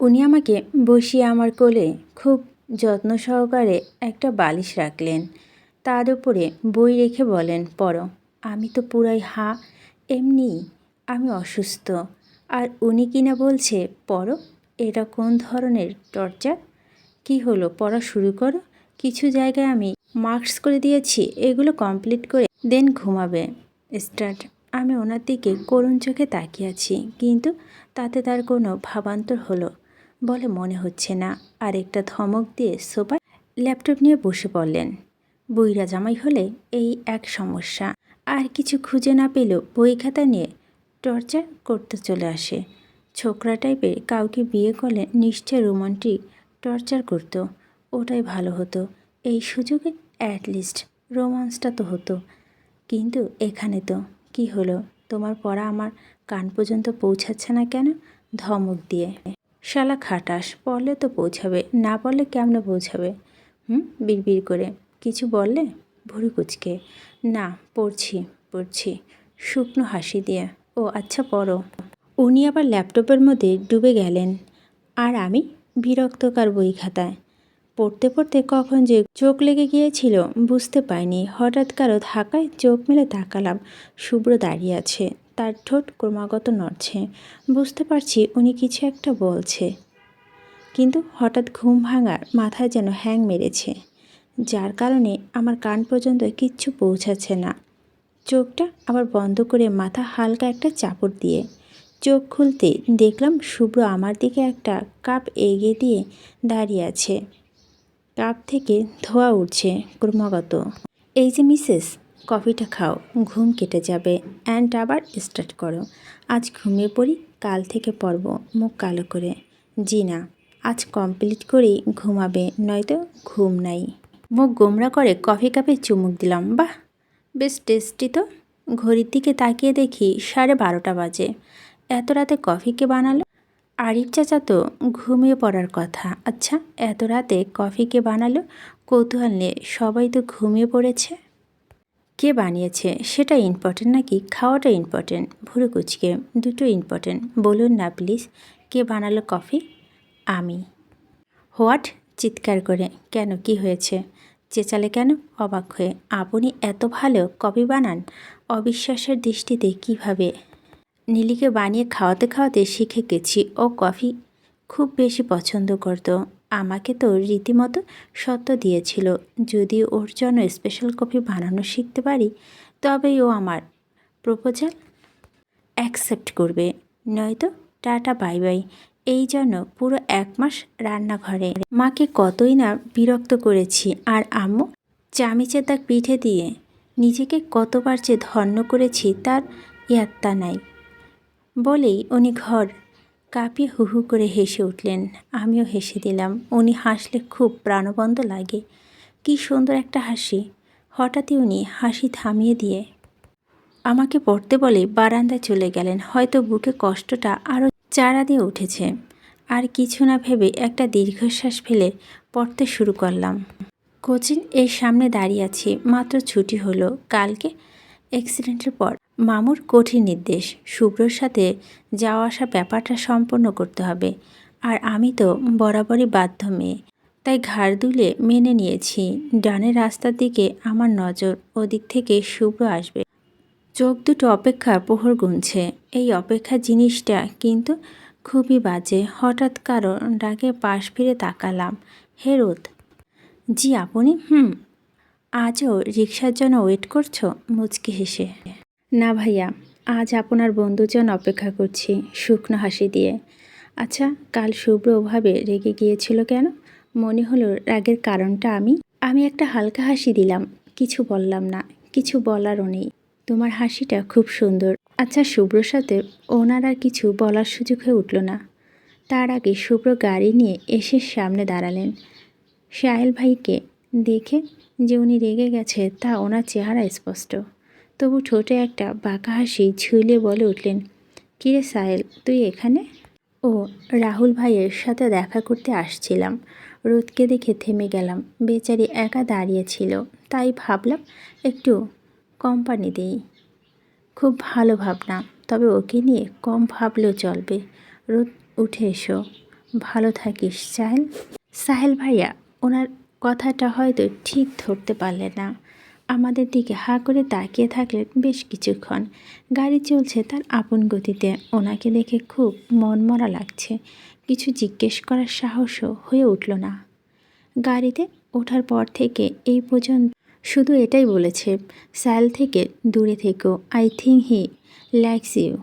উনি আমাকে বসিয়ে আমার কোলে খুব যত্ন সহকারে একটা বালিশ রাখলেন। তার উপরে বই রেখে বলেন, পড়ো। আমি তো পুরাই হা, এমনি আমি অসুস্থ। আর উনি কিনা বলছে, পড়ো? এটা কোন ধরনের টর্চার? কি হলো? পড়া শুরু করো। কিছু জায়গায় আমি মার্কস করে দিয়েছি, এগুলো কমপ্লিট করে দেন ঘুমাবে। স্টার্ট। আমি ওনার দিকে করুণ চোখে তাকিয়ে আছি, কিন্তু তাতে তার কোনো ভাবান্তর হলো বলে মনে হচ্ছে না। আর একটা ধমক দিয়ে সোফায় ল্যাপটপ নিয়ে বসে পড়লেন। বইরা জামাই হলে এই এক সমস্যা। আর কিছু খুঁজে না পেলেও বই খাতা নিয়ে টর্চার করতে চলে আসে। ছোকরা টাইপের কাউকে বিয়ে করলে নিশ্চয় রোমান্টিক টর্চার করতো। ওটাই ভালো হতো। এই সুযোগে অ্যাটলিস্ট রোমান্সটা তো হতো। কিন্তু এখানে তো কি হলো? তোমার পড়া আমার কান পর্যন্ত পৌঁছাচ্ছে না কেন? ধমক দিয়ে। শালা খাটাস পড়লে তো পৌঁছাবে না পড়লে কেমনে পৌঁছাবে হুম? বিড়বিড় করে। কিছু বললে? ভুরু কুচকে। না, পড়ছি পড়ছি। শুকনো হাসি দিয়ে। ও আচ্ছা পড়ো। উনি আবার ল্যাপটপের মধ্যে ডুবে গেলেন। আর আমি? বিরক্তকার বই খাতায়। পড়তে পড়তে কখন যে চোখ লেগে গিয়েছিল, বুঝতে পাইনি হঠাৎ কারও ধাক্কায় চোখ মেলে তাকালাম। শুভ্র দাঁড়িয়ে আছে। তার ঠোঁট ক্রমাগত নড়ছে। বুঝতে পারছি উনি কিছু একটা বলছে। কিন্তু হঠাৎ ঘুম ভাঙার মাথায় যেন হ্যাং মেরেছে। যার কারণে আমার কান পর্যন্ত কিচ্ছু পৌঁছাচ্ছে না। চোখটা আবার বন্ধ করে মাথা হালকা একটা চাপড় দিয়ে চোখ খুলতে দেখলাম শুভ্র আমার দিকে একটা কাপ এগিয়ে দিয়ে দাঁড়িয়ে আছে। কাপ থেকে ধোয়া উঠছে ক্রমাগত। এই যে মিসেস কফিটা খাও, ঘুম কেটে যাবে। অ্যান্ড আবার স্টার্ট করো। আজ ঘুমিয়ে পড়ি, কাল থেকে পড়ব, মুখ কালো করে। জি না, আজ কমপ্লিট করেই ঘুমাবে, নয়তো ঘুম নাই। মুখ গোমরা করে কফি কাপে চুমুক দিলাম, বাহ! বেশ টেস্টি তো। ঘড়ির দিকে তাকিয়ে দেখি সাড়ে বারোটা বাজে। এত রাতে কফি কে বানালো? আরিফ চাচা তো ঘুমিয়ে পড়ার কথা। আচ্ছা এত রাতে কফি কে বানালো? কৌতূহল নিয়ে সবাই তো ঘুমিয়ে পড়েছে। কে বানিয়েছে সেটা ইম্পর্টেন্ট নাকি খাওয়াটা ইম্পর্টেন্ট ভুরু কুচকে দুটো ইম্পর্টেন্ট বলুন না প্লিজ কে বানালো কফি আমি। হোয়াট চিৎকার করে। কেন? কি হয়েছে? চেঁচালে কেন? অবাক হয়ে। আপনি এত ভালো কফি বানান? অবিশ্বাসের দৃষ্টিতে কীভাবে? নীলিকে বানিয়ে খাওয়াতে খাওয়াতে শিখে গেছি। ও কফি খুব বেশি পছন্দ করতো। আমাকে তো রীতিমতো সত্য দিয়েছিল। যদি ওর জন্য স্পেশাল কফি বানানো শিখতে পারি, তবেই ও আমার প্রপোজাল অ্যাকসেপ্ট করবে। নয়তো টাটা বাই বাই এই জন্য পুরো এক মাস রান্নাঘরে। মাকে কতই না বিরক্ত করেছি। আর আম্মু চামিচের দাগ পিঠে দিয়ে নিজেকে কতবার যে ধন্য করেছি, তার ইয়াত্তা নাই। বলেই উনি ঘর কাঁপিয়ে হু হু করে হেসে উঠলেন। আমিও হেসে দিলাম। উনি হাসলে খুব প্রাণবন্ত লাগে। কি সুন্দর একটা হাসি। হঠাৎই উনি হাসি থামিয়ে দিয়ে আমাকে পড়তে বলে বারান্দায় চলে গেলেন। হয়তো বুকে কষ্টটা আরও চারা দিয়ে উঠেছে। আর কিছু না ভেবে একটা দীর্ঘশ্বাস ফেলে পড়তে শুরু করলাম। কোচিং এর সামনে দাঁড়িয়ে আছি। মাত্র ছুটি হলো। কালকে অ্যাক্সিডেন্টের পর মামুর কঠিন নির্দেশ। শুভ্রর সাথে যাওয়া আসা ব্যাপারটা সম্পন্ন করতে হবে। আর আমি তো বরাবরই বাধ্য মেয়ে। তাই ঘাড় দুলে মেনে নিয়েছি। ডানের রাস্তার দিকে আমার নজর, ওদিক থেকে শুভ্র আসবে। চোখ দুটো অপেক্ষা প্রহর গুনছে। এই অপেক্ষা জিনিসটা কিন্তু খুবই বাজে। হঠাৎ কারও ডাকে পাশ ফিরে তাকালাম। হে রোদ। জি, আপনি? হুম। আজও রিক্সার জন্য ওয়েট করছ? মুচকি হেসে। না ভাইয়া, আজ আপনার বন্ধুজন অপেক্ষা করছি শুকনো হাসি দিয়ে। আচ্ছা কাল শুভ্র ওভাবে রেগে গিয়েছিল কেন? মনে হলো রাগের কারণটা আমি। আমি একটা হালকা হাসি দিলাম, কিছু বললাম না, কিছু বলারও নেই। তোমার হাসিটা খুব সুন্দর। আচ্ছা শুভ্রর সাথে ওনার আর কিছু বলার সুযোগ হয়ে উঠল না। তার আগে শুভ্র গাড়ি নিয়ে এসে সামনে দাঁড়ালেন। সাহেল ভাইকে দেখে যে উনি রেগে গেছে তা ওনার চেহারা স্পষ্ট। তবু ঠোঁটে একটা বাঁকা হাসি ঝুলিয়ে বলে উঠলেন, কিরে সাহেল, তুই এখানে? ও, রাহুল ভাইয়ের সাথে দেখা করতে আসছিলাম। রোদকে দেখে থেমে গেলাম। বেচারি একা দাঁড়িয়েছিল তাই ভাবলাম একটু কোম্পানি দেই। খুব ভালো ভাবনা, তবে ওকে নিয়ে কম ভাবলেও চলবে। রোদ, উঠে এসো। ভালো থাকিস, সাহেল। সাহেল ভাইয়া, ওনার কথাটা হয়তো ঠিক ধরতে পারলে না। আমাদের দিকে হা করে তাকিয়ে থাকলেন বেশ কিছুক্ষণ। গাড়ি চলছে তার আপন গতিতে। ওনাকে দেখে খুব মনমরা লাগছে। কিছু জিজ্ঞেস করার সাহসও হয়ে উঠল না। গাড়িতে ওঠার পর থেকে এই পর্যন্ত শুধু এটাই বলেছে, স্যাল থেকে দূরে থেকো। I think he likes you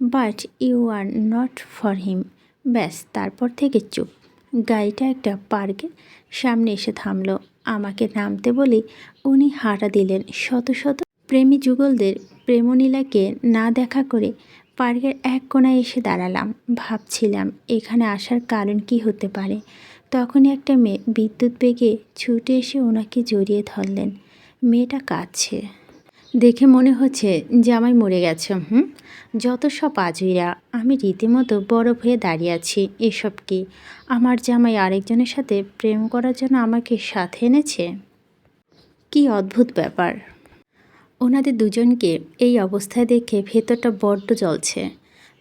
but you are not for him ব্যাস, তারপর থেকে চুপ। গাড়িটা একটা পার্কের সামনে এসে থামলো। আমাকে নামতে বলে উনি হাঁটা দিলেন। শত শত প্রেমী যুগলদের প্রেমনীলাকে না দেখা করে পার্কের এক কোনায় এসে দাঁড়ালাম। ভাবছিলাম, এখানে আসার কারণ কি হতে পারে? তখনই একটা মেয়ে বিদ্যুৎ বেগে ছুটে এসে ওনাকে জড়িয়ে ধরলেন। মেয়েটা কাঁদছে। দেখে মনে হচ্ছে জামাই মরে গেছে, হুম? যত সব আজুইরা, আমি রীতিমতো বরফ হয়ে দাঁড়িয়ে আছি, এসব কি? আমার জামাই আরেকজনের সাথে প্রেম করার জন্য আমাকে সাথে এনেছে? কি অদ্ভুত ব্যাপার। ওনাদের দুজনকে এই অবস্থায় দেখে ভেতরটা বড্ড জ্বলছে।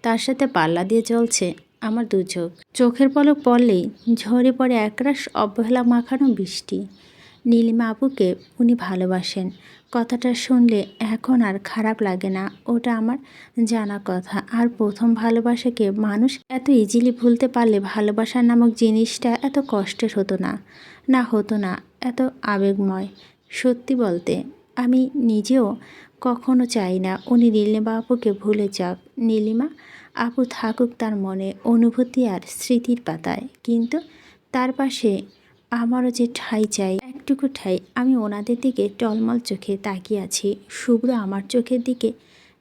তার সাথে পাল্লা দিয়ে জ্বলছে আমার দু চোখ চোখের পলক পড়লেই ঝরে পড়ে একরাশ অবহেলা মাখানো বৃষ্টি। নীলিমা আপুকে উনি ভালোবাসেন। কথাটা শুনলে এখন আর খারাপ লাগে না, ওটা আমার জানা কথা। আর প্রথম ভালোবাসাকে মানুষ এত ইজিলি ভুলতে পারলে ভালোবাসা নামক জিনিসটা এত কষ্টের হতো না। না হতো না, এত আবেগময়। সত্যি বলতে, আমি নিজেও কখনো চাই না উনি নীলিমা আপুকে ভুলে যাক। নীলিমা আপু থাকুক তার মনে অনুভূতি আর স্মৃতির পাতায়, কিন্তু তার পাশে আমারও যে ঠাই চাই, একটুকু ঠাই। আমি ওনাদের দিকে টলমল চোখে তাকিয়ে আছি। শুভ্র আমার চোখের দিকে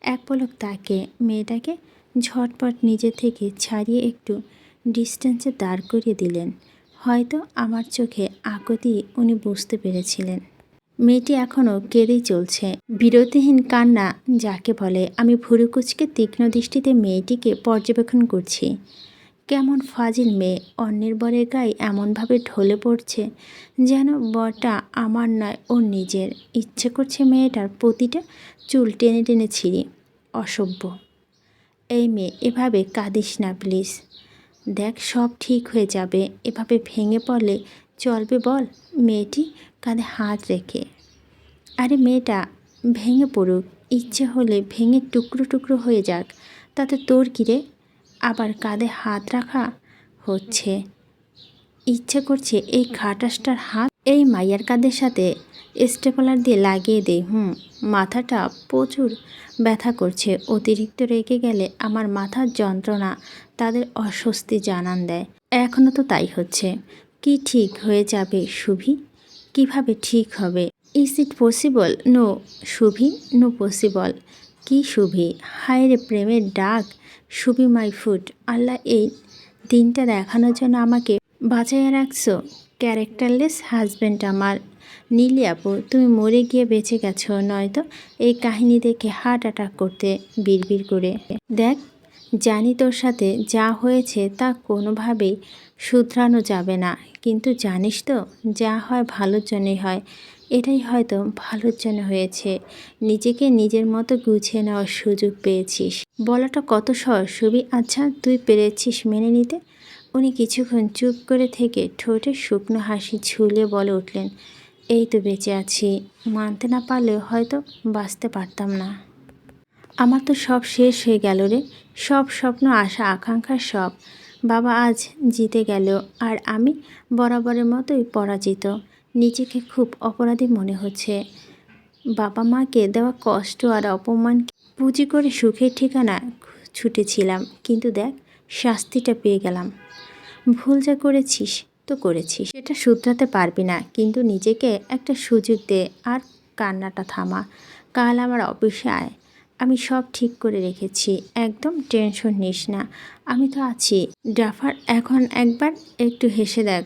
এক পলক তাকে। মেয়েটাকে ঝটপট নিজে থেকে ছাড়িয়ে একটু ডিস্টেন্সে দাঁড় করিয়ে দিলেন। হয়তো আমার চোখে আকতি উনি বুঝতে পেরেছিলেন। মেয়েটি এখনও কেঁদেই চলছে। বিরতিহীন কান্না যাকে বলে, আমি ভুরুকুচকে তীক্ষ্ণ দৃষ্টিতে মেয়েটিকে পর্যবেক্ষণ করছি। কেমন ফাজিল মেয়ে, অন্যের বরের গায়ে এমনভাবে ঢলে পড়ছে যেন বরটা আমার নয় ওর নিজের। ইচ্ছে করছে মেয়েটার প্রতিটা চুল টেনে টেনে ছিঁড়ি। অসভ্য। এই মেয়ে, এভাবে কাঁদিস না প্লিজ। দেখ, সব ঠিক হয়ে যাবে। এভাবে ভেঙে পড়লে চলবে বল? মেয়েটি কাঁধে হাত রেখে। আরে মেয়েটা, ভেঙে পড়ুক। ইচ্ছে হলে ভেঙে টুকরো টুকরো হয়ে যাক। তাতে তোর কিরে আবার কাঁধে হাত রাখা হচ্ছে। ইচ্ছে করছে এই খাটাসটার হাত এই মাইয়ার কাঁধের সাথে স্টেপলার দিয়ে লাগিয়ে দে হুম, মাথাটা প্রচুর ব্যথা করছে। অতিরিক্ত রেগে গেলে আমার মাথার যন্ত্রণা তাদের অস্বস্তি জানান দেয়। এখনও তো তাই হচ্ছে। কি ঠিক হয়ে যাবে সুভি কীভাবে ঠিক হবে? Is it possible? No Shubhi no possible. কি সুভি হায় রে প্রেমের ডাক। সুবি মাই ফুড। আল্লাহ, এই দিনটা দেখানোর জন্য আমাকে বাঁচাইয়া রাখছো। ক্যারেক্টারলেস হাজব্যান্ড আমার। নীলি আপু, তুমি মরে গিয়ে বেঁচে গেছো, নয়তো এই কাহিনী দেখে হার্ট অ্যাটাক করতে বিড়বিড় করে। দেখ, জানি তোর সাথে যা হয়েছে তা কোনোভাবেই শুধরানো যাবে না, কিন্তু জানিস তো, যা হয় ভালোর জন্যই হয়। এটাই হয়তো ভালোর জন্য হয়েছে। নিজেকে নিজের মতো গুছিয়ে নেওয়ার সুযোগ পেয়েছিস। বলাটা কত সহজ ছবি আচ্ছা তুই পেরেছিস মেনে নিতে? উনি কিছুক্ষণ চুপ করে থেকে ঠোঁটে শুকনো হাসি ঝুলে বলে উঠলেন, এই তো বেঁচে আছি। মানতে না পারলেও হয়তো বাঁচতে পারতাম না। আমার তো সব শেষ হয়ে গেল রে। সব স্বপ্ন, আশা, আকাঙ্ক্ষা সব। বাবা আজ জিতে গেল, আর আমি বরাবরের মতোই পরাজিত। নিজেকে খুব অপরাধী মনে হচ্ছে। বাবা মাকে দেওয়া কষ্ট আর অপমান পুঁজি করে সুখের ঠিকানা ছুটেছিলাম, কিন্তু দেখ, শাস্তিটা পেয়ে গেলাম। ভুল যা করেছিস, তো করেছিস। সেটা শুধরাতে পারবি না, কিন্তু নিজেকে একটা সুযোগ দে আর কান্নাটা থামা। কাল আমার অফিসে আয়। আমি সব ঠিক করে রেখেছি, একদম টেনশন নিস না। আমি তো আছি। ড্রাফার এখন একবার একটু হেসে দেখ।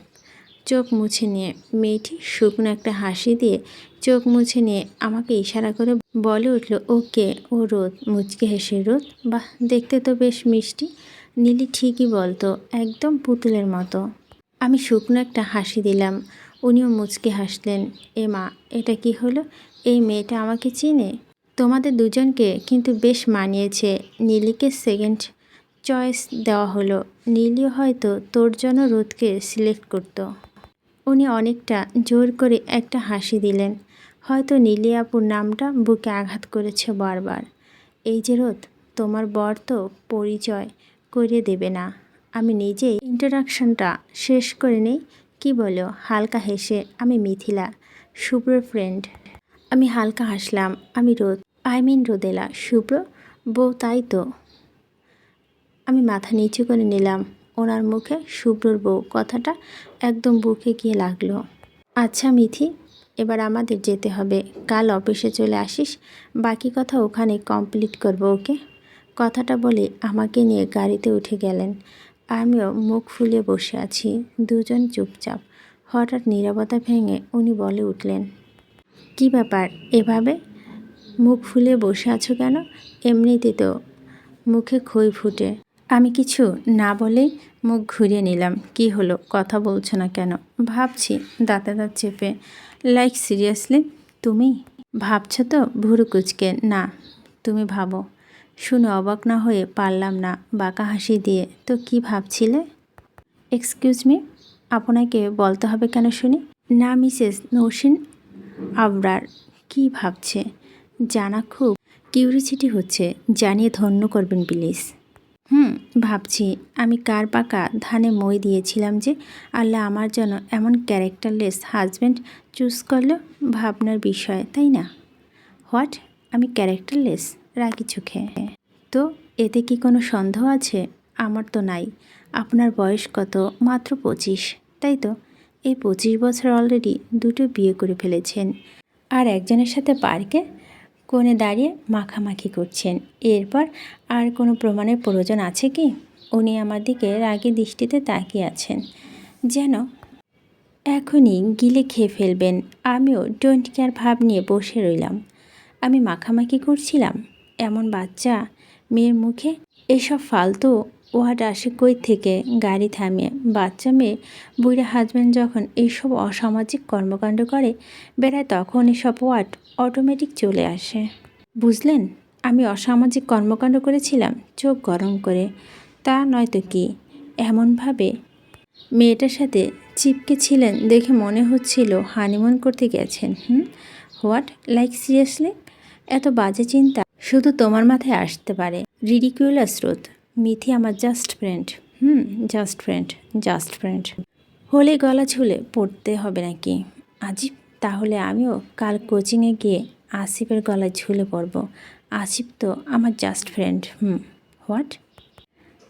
চোখ মুছে নিয়ে, মেয়েটি শুকনো একটা হাসি দিয়ে চোখ মুছে নিয়ে আমাকে ইশারা করে বলে উঠল, ওকে, ও রোদ, মুচকে হেসে রোদ। বাহ, দেখতে তো বেশ মিষ্টি। নীলি ঠিকই বলতো, একদম পুতুলের মতো। আমি শুকনো একটা হাসি দিলাম। উনিও মুচকে হাসলেন, এ মা, এটা কি হলো? এই মেয়েটা আমাকে চিনে? তোমাদের দুজনকে কিন্তু বেশ মানিয়েছে। নীলিকে সেকেন্ড চয়েস দেওয়া হলো। নীলিও হয়তো তোর জন্য রোদকে সিলেক্ট করতো। উনি অনেকটা জোর করে একটা হাসি দিলেন। হয়তো নীলি আপুর নামটা বুকে আঘাত করেছে বারবার। এই যে রোদ, তোমার বর তো পরিচয় করে দেবে না। আমি নিজেই ইন্ট্রোডাকশনটা শেষ করে নেই। কি বলো, হালকা হেসে, আমি মিথিলা, শুভ্র ফ্রেন্ড আমি হালকা হাসলাম, আমি রোদ আই মিন রোদেলা, শুভ্র, বউ তাই তো। আমি মাথা নিচু করে নিলাম। ওনার মুখে শুভ্রর বউ। কথাটা একদম বুকে গিয়ে লাগল। আচ্ছা মিথি, এবার আমাদের যেতে হবে। কাল অফিসে চলে আসিস, বাকি কথা ওখানে কমপ্লিট করব, ওকে? কথাটা বলে আমাকে নিয়ে গাড়িতে উঠে গেলেন। আমিও মুখ ফুলিয়ে বসে আছি, দুজন চুপচাপ। হঠাৎ নীরবতা ভেঙে উনি বলে উঠলেন, কি ব্যাপার, এভাবে? মুখ ফুলিয়ে বসে আছো কেন? এমনিতে তো মুখে খই ফুটে। আমি কিছু না বলেই মুখ ঘুরিয়ে নিলাম। কি হলো? কথা বলছো না কেন? ভাবছি, দাঁতে দাঁত চেপে। লাইক সিরিয়াসলি তুমি? ভাবছ তো, ভুরু কুচকে। না, তুমি ভাবো। শুনে অবাক না হয়ে পারলাম না, বাঁকা হাসি দিয়ে। তো কি ভাবছিলে? এক্সকিউজ মি আপনাকে বলতে হবে কেন শুনি? না, মিসেস নৌসিন আবরার, কি ভাবছে? জানা খুব কিউরিসিটি হচ্ছে। জানিয়ে ধন্য করবেন, প্লিজ। হুম, ভাবছি। আমি কার পাকা ধানে মই দিয়েছিলাম যে আল্লাহ আমার জন্য এমন ক্যারেক্টারলেস হাজব্যান্ড চুজ করল ভাবনার বিষয়, তাই না? হোয়াট? আমি ক্যারেক্টারলেস? রাখি চোখে। তো এতে কি কোনো সন্দেহ আছে? আমার তো নাই। আপনার বয়স কত? মাত্র পঁচিশ, তাই তো? এই পঁচিশ বছর অলরেডি দুটো বিয়ে করে ফেলেছেন। আর একজনের সাথে পার্কে কোণে দাঁড়িয়ে মাখামাখি করছেন। এরপর আর কোনো প্রমাণের প্রয়োজন আছে কি? উনি আমার দিকে রাগে দৃষ্টিতে তাকিয়ে আছেন। যেন এখনই গিলে খেয়ে ফেলবেন। আমিও ডোন্ট কেয়ার ভাব নিয়ে বসে রইলাম। আমি মাখামাখি করছিলাম? এমন বাচ্চা, মেয়ের মুখে এসব ফালতু ওয়ার্ড আসে কই থেকে? গাড়ি থামিয়ে বাচ্চা মেয়ে, বুড়া হাজব্যান্ড যখন এইসব অসামাজিক কর্মকাণ্ড করে, বেড়ায় তখন এসব ওয়ার্ড অটোমেটিক চলে আসে। বুঝলেন? আমি অসামাজিক কর্মকাণ্ড করেছিলাম, চোখ গরম করে। তা নয়তো কি? এমনভাবে মেয়েটার সাথে চিপকে ছিলেন দেখে মনে হচ্ছিল হানিমুন করতে গেছেন, হুম? হোয়াট? Like, seriously? এত বাজে চিন্তা। শুধু তোমার মাথায় আসতে পারে। রিডিকুলাস স্রোত। মিথি আমার just friend. Hmm, just friend just friend. হলে গলা ঝুলে পড়তে হবে নাকি? আজিব তাহলে আমিও কাল কোচিংয়ে গিয়ে আসিফের গলায় ঝুলে পড়ব। আসিফ তো আমার জাস্ট ফ্রেন্ড হুম হোয়াট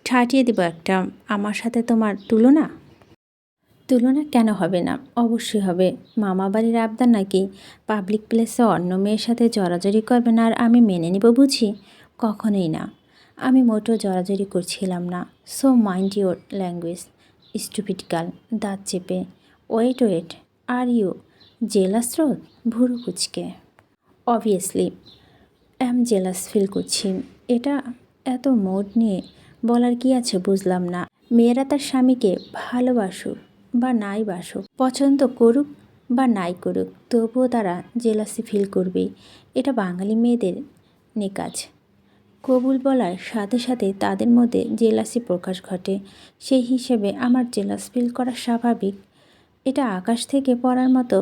ঠাটিয়ে দিব একটা, আমার সাথে তোমার তুলনা? তুলনা কেন হবে না? অবশ্যই হবে। মামা বাড়ির আবদার নাকি পাবলিক প্লেসে অন্য মেয়ের সাথে জড়াজড়ি করবেন আর আমি মেনে নিব বুঝি? কখনোই না। আমি মোটেও জড়াজড়ি করছিলাম না। So mind your language stupid girl দাঁত চেপে। Wait wait are you jealous রোদ ভুরু কুচকে অবভিয়াসলি অ্যাম জেলাস ফিল করছি। এটা এত মোড নিয়ে বলার কি আছে বুঝলাম না। মেয়েরা তার স্বামীকে ভালোবাসুক বা নাই বাসুক, পছন্দ করুক বা নাই করুক, তবুও তারা জেলাসি ফিল করবেই। এটা বাঙালি মেয়েদের নিকাজ। কবুল বলার সাথে সাথে তাদের মধ্যে জেলাসি প্রকাশ ঘটে। সেই হিসেবে আমার জেলাস ফিল করা স্বাভাবিক। এটা আকাশ থেকে পড়ার মতো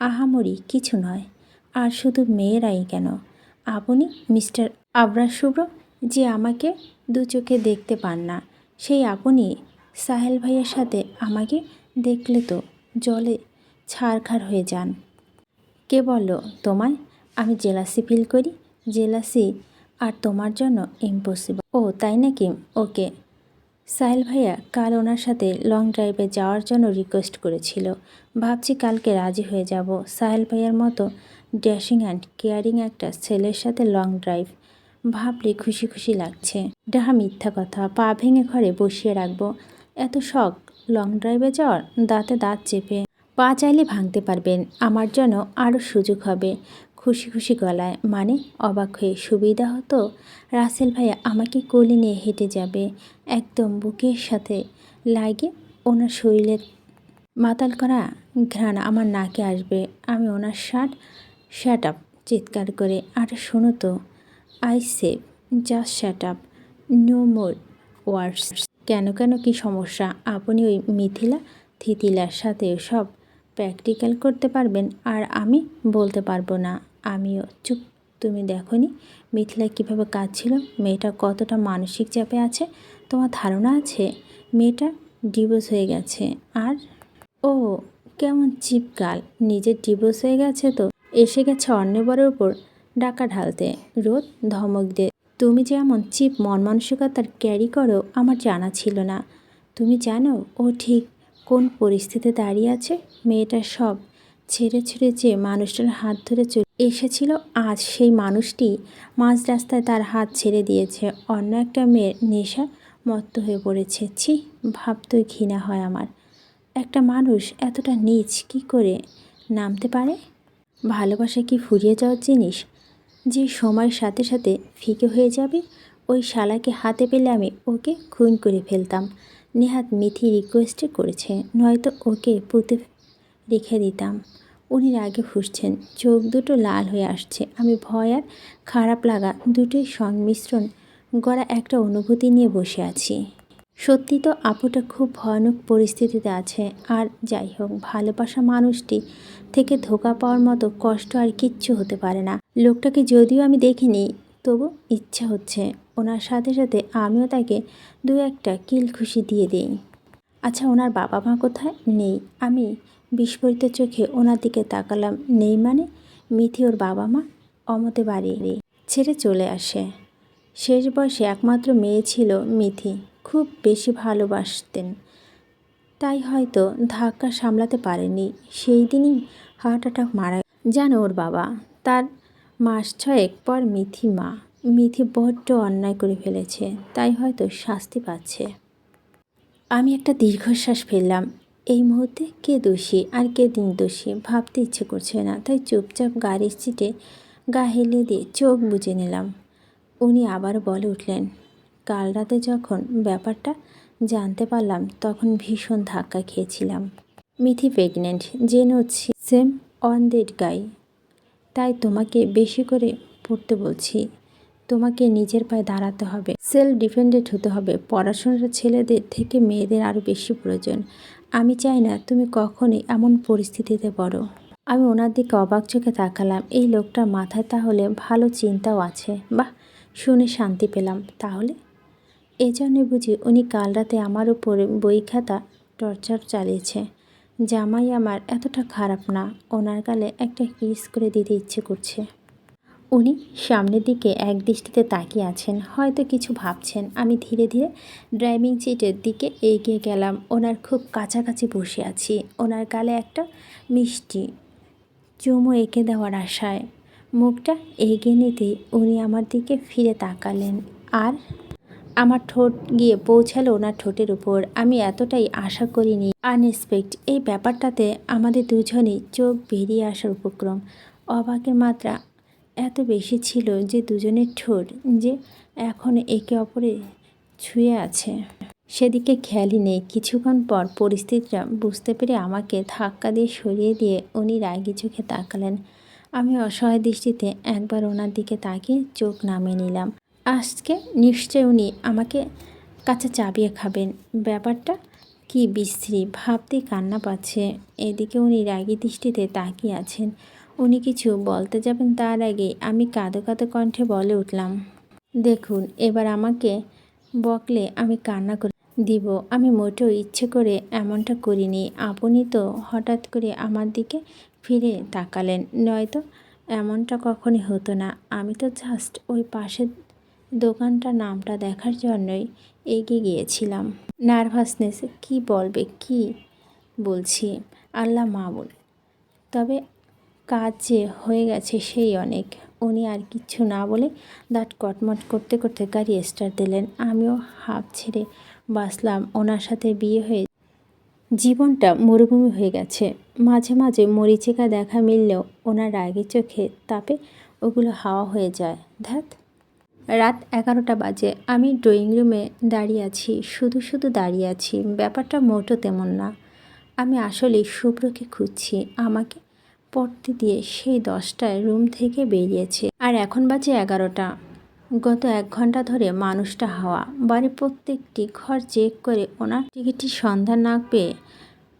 আহামরি কিছু নয়, আর শুধু মেয়েরাই কেন? আপনি মিস্টার আবরার শুভ্র যে আমাকে দু চোখে দেখতে পান না, সেই আপনি সাহেল ভাইয়ের সাথে আমাকে দেখলে তো জলে ছাড়খাড় হয়ে যান। কে বলল তোমায়? আমি জেলাসি ফিল করি, জেলাসি আর তোমার জন্য ইম্পসিবল ও, তাই নাকি? ওকে। সাহেল ভাইয়া কাল ওনার সাথে লং ড্রাইভে যাওয়ার জন্য রিকোয়েস্ট করেছিল। ভাবছি কালকে রাজি হয়ে যাব। সাহেল ভাইয়ার মতো ড্যাশিং অ্যান্ড কেয়ারিং একটা ছেলের সাথে লং ড্রাইভ ভাবলে খুশি খুশি লাগছে। ডাহা মিথ্যা কথা, পা ভেঙে ঘরে বসিয়ে রাখব। এত শখ লং ড্রাইভে যাওয়ার দাঁতে দাঁত চেপে। পা চাইলে ভাঙতে পারবেন, আমার জন্য আরও সুযোগ হবে। খুশি খুশি গলায় মানে অবাক হয়ে, সুবিধা হতো? রাসেল ভাইয়া আমাকে কোলে নিয়ে হেঁটে যাবে, একদম বুকের সাথে। লাগে ওনার শরীরের মাতাল করা ঘ্রাণ আমার নাকে আসবে। আমি ওনার শার্ট শ্যাট আপ, চিৎকার করে, আর শোনো তো, I said, just shut up, no more words. কেন কেন, কি সমস্যা? আপনি ওই মিথিলা, থিতিলার সাথে সব প্র্যাকটিক্যাল করতে পারবেন, আর আমি বলতে পারব না। আমিও। চুপ, তুমি দেখনি মিথিলা কীভাবে কাজ ছিল মেয়েটা কতটা মানসিক চাপে আছে? তোমার ধারণা আছে? মেয়েটা ডিভোর্স হয়ে গেছে। আর? ও, কেমন চিপ গাল নিজের ডিভোর্স হয়ে গেছে তো? এসে গেছে অন্যবরের উপর ডাকা ঢালতে। রোদ, ধমক দে। তুমি যে এমন চিপ মন মানসিকতার ক্যারি করো, আমার জানা ছিল না। তুমি জানো ও ঠিক কোন পরিস্থিতিতে দাঁড়িয়ে আছে? মেয়েটা সব ছেড়ে ছেড়ে যে মানুষটার হাত ধরে চলে এসেছিল আজ। সেই মানুষটি মাঝ রাস্তায় তার হাত ছেড়ে দিয়েছে। অন্য একটা মেয়ের নেশা মত্ত হয়ে পড়েছে। ছি ভাবতেই ঘৃণা হয় আমার। একটা মানুষ এতটা নিচ কি করে নামতে পারে? ভালোবাসা কি ফুরিয়ে যাওয়ার জিনিস? যে সময়ের সাথে সাথে ফিকে হয়ে যাবে, ওই শালাকে হাতে পেলে আমি ওকে খুন করে ফেলতাম। নেহাত মিথি রিকোয়েস্টে করেছে, নয়তো ওকে পুঁতে রেখে দিতাম। উনি রাগে ফুসছেন, চোখ দুটো লাল হয়ে আসছে। আমি ভয় আর খারাপ লাগা দুটোই সংমিশ্রণ গড়া একটা অনুভূতি নিয়ে বসে আছি। সত্যি তো আপুটা খুব ভয়ানক পরিস্থিতিতে আছে। আর যাই হোক, ভালোবাসা মানুষটি থেকে ধোকা পাওয়ার মতো কষ্ট আর কিচ্ছু হতে পারে না। লোকটাকে যদিও আমি দেখিনি, তবু ইচ্ছা হচ্ছে। ওনার সাথে সাথে আমিও তাকে দু একটা কিল খুশি দিয়ে দিই। আচ্ছা ওনার বাবা মা কোথায়? নেই। আমি বিস্ফোরিত চোখে ওনার দিকে তাকালাম। নেই মানে? মিথি ওর বাবা মা? অমতে বাড়ি ছেড়ে চলে আসে। শেষ বয়সে একমাত্র মেয়ে ছিল মিথি। খুব বেশি ভালোবাসতেন। তাই হয়তো ধাক্কা সামলাতে পারেনি। সেই দিনই হার্ট অ্যাটাক মারা জানো ওর বাবা? তার মাস ছয়েক পর মিথি মা। মিথি বড্ড অন্যায় করে ফেলেছে। তাই হয়তো শাস্তি পাচ্ছে। আমি একটা দীর্ঘশ্বাস ফেললাম। এই মুহূর্তে কে দোষী আর কে নির্দোষী ভাবতে ইচ্ছে করছে না, তাই চুপচাপ গাড়ির সিটে গা হেলে দিয়ে চোখ বুজে নিলাম। উনি আবার বলে উঠলেন, কাল রাতে যখন ব্যাপারটা জানতে পারলাম, তখন ভীষণ ধাক্কা খেয়েছিলাম। মিথি প্রেগনেন্ট জেনে হচ্ছে সেম অন ডেড গাই। তাই তোমাকে বেশি করে পড়তে বলছি, তোমাকে নিজের পায়ে দাঁড়াতে হবে। সেলফ ডিপেন্ডেন্ট হতে হবে। পড়াশোনার ছেলেদের থেকে মেয়েদের আরও বেশি প্রয়োজন। আমি চাই না তুমি কখনই এমন পরিস্থিতিতে পড়ো। আমি ওনার দিকে অবাক চোখে তাকালাম। এই লোকটার মাথায় তাহলে ভালো চিন্তাও আছে। বাহ, শুনে শান্তি পেলাম। তাহলে? এই জন্যে বুঝি উনি কাল রাতে আমার উপরে বই খাতা টর্চার চালিয়েছে। জামাই আমার এতটা খারাপ না। ওনার গালে একটা কিস করে দিতে ইচ্ছে করছে। উনি সামনের দিকে এক দৃষ্টিতে তাকিয়ে আছেন, হয়তো কিছু ভাবছেন। আমি ধীরে ধীরে ড্রাইভিং সিটের দিকে এগিয়ে গেলাম। ওনার খুব কাছাকাছি বসে আছি। ওনার গালে একটা মিষ্টি চুমো এঁকে দেওয়ার আশায়। মুখটা এগিয়ে নিতেই উনি আমার দিকে ফিরে তাকালেন। আর আমার ঠোঁট গিয়ে পৌঁছালো ওনার ঠোঁটের উপর। আমি এতটাই আশা করিনি, আনএক্সপেক্ট, এই ব্যাপারটাতে আমাদের দুজনেই চোখ বেরিয়ে আসার উপক্রম। অবাকের মাত্রা এত বেশি ছিল যে দুজনের ঠোঁট যে এখন একে অপরে ছুঁয়ে আছে। সেদিকে খেয়ালই নেই। কিছুক্ষণ পর পরিস্থিতিটা বুঝতে পেরে আমাকে ধাক্কা দিয়ে সরিয়ে দিয়ে উনি রাগি চোখে তাকালেন। আমি অসহায় দৃষ্টিতে একবার ওনার দিকে তাকিয়ে চোখ নামিয়ে নিলাম। আজকে নিশ্চয় উনি আমাকে কাছে চাবিয়ে খাবেন। ব্যাপারটা কি বিশ্রী ভাবতে কান্না পাচ্ছে। এদিকে উনি রাগি দৃষ্টিতে তাকিয়ে আছেন। উনি কিছু বলতে যাবেন তার আগে আমি কাঁদো কাঁদো কণ্ঠে বলে উঠলাম। দেখুন, এবার আমাকে বকলে আমি কান্না করে। দিব, আমি মোটেও ইচ্ছে করে এমনটা করিনি। আপনি তো হঠাৎ করে আমার দিকে ফিরে তাকালেন। নয়তো এমনটা কখনই হতো না। আমি তো জাস্ট ওই পাশের দোকানটা নামটা দেখার জন্যই এগিয়ে গিয়েছিলাম। নার্ভাসনেস, কি বলবে, কি বলছি? আল্লাহ মা মামুন তবে কাজ যে হয়ে গেছে সেই অনেক। উনি আর কিচ্ছু না বলে দাঁত কটমট করতে করতে গাড়ি স্টার্ট দিলেন। আমিও হাফ ছেড়ে বাসলাম ওনার সাথে বিয়ে হয়ে জীবনটা মরুভূমি হয়ে গেছে। মাঝে মাঝে মরিচিকা দেখা মিললেও ওনার রাগের চোখে তাপে ওগুলো হাওয়া হয়ে যায়। ধ্যাত রাত এগারোটা বাজে। আমি ড্রয়িং রুমে দাঁড়িয়ে আছি। শুধু শুধু দাঁড়িয়ে আছি। ব্যাপারটা মোটো তেমন না। আমি আসলে শুভ্রকে খুঁজছি। আমাকে পড়তে দিয়ে সেই দশটায় রুম থেকে বেরিয়েছে। আর এখন বাজে এগারোটা। গত এক ঘণ্টা ধরে মানুষটা হাওয়া। বাড়ির প্রত্যেকটি ঘর চেক করে ওনার টিকিটটি সন্ধান না পেয়ে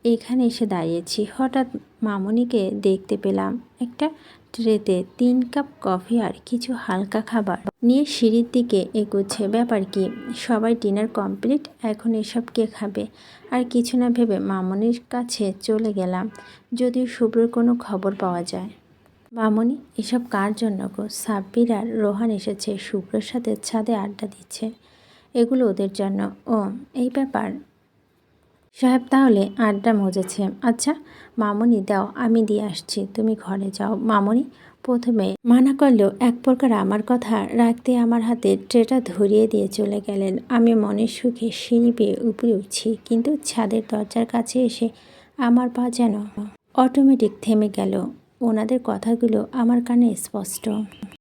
এখানে এসে দাঁড়িয়েছি। হঠাৎ মামনিকে দেখতে পেলাম। একটা ট্রেতে তিন কাপ কফি আর কিছু হালকা খাবার। নিয়ে সিঁড়ির দিকে এগোচ্ছে। ব্যাপার কি? সবাই ডিনার কমপ্লিট, এখন এসব কে খাবে? আর কিছু না ভেবে মামনির কাছে চলে গেলাম, যদিও শুভ্রর কোনো খবর পাওয়া যায়। মামনি, এসব কার জন্য গো? সাব্বির আর রোহান এসেছে, শুভ্রর সাথে ছাদে আড্ডা দিচ্ছে। এগুলো ওদের জন্য। ও, এই ব্যাপার। সাহেব তাহলে আড্ডা মজেছে। আচ্ছা মামনি দাও, আমি দিয়ে আসছি, তুমি ঘরে যাও। মামনি প্রথমে মানা করলেও এক প্রকার আমার কথা রাখতে আমার হাতে ট্রেটা ধরিয়ে দিয়ে চলে গেলেন। আমি মনের সুখে সিঁড়ি পেয়ে উপরে উঠছি, কিন্তু ছাদের দরজার কাছে এসে আমার পা যেন অটোমেটিক থেমে গেল। ওনাদের কথাগুলো আমার কানে স্পষ্ট।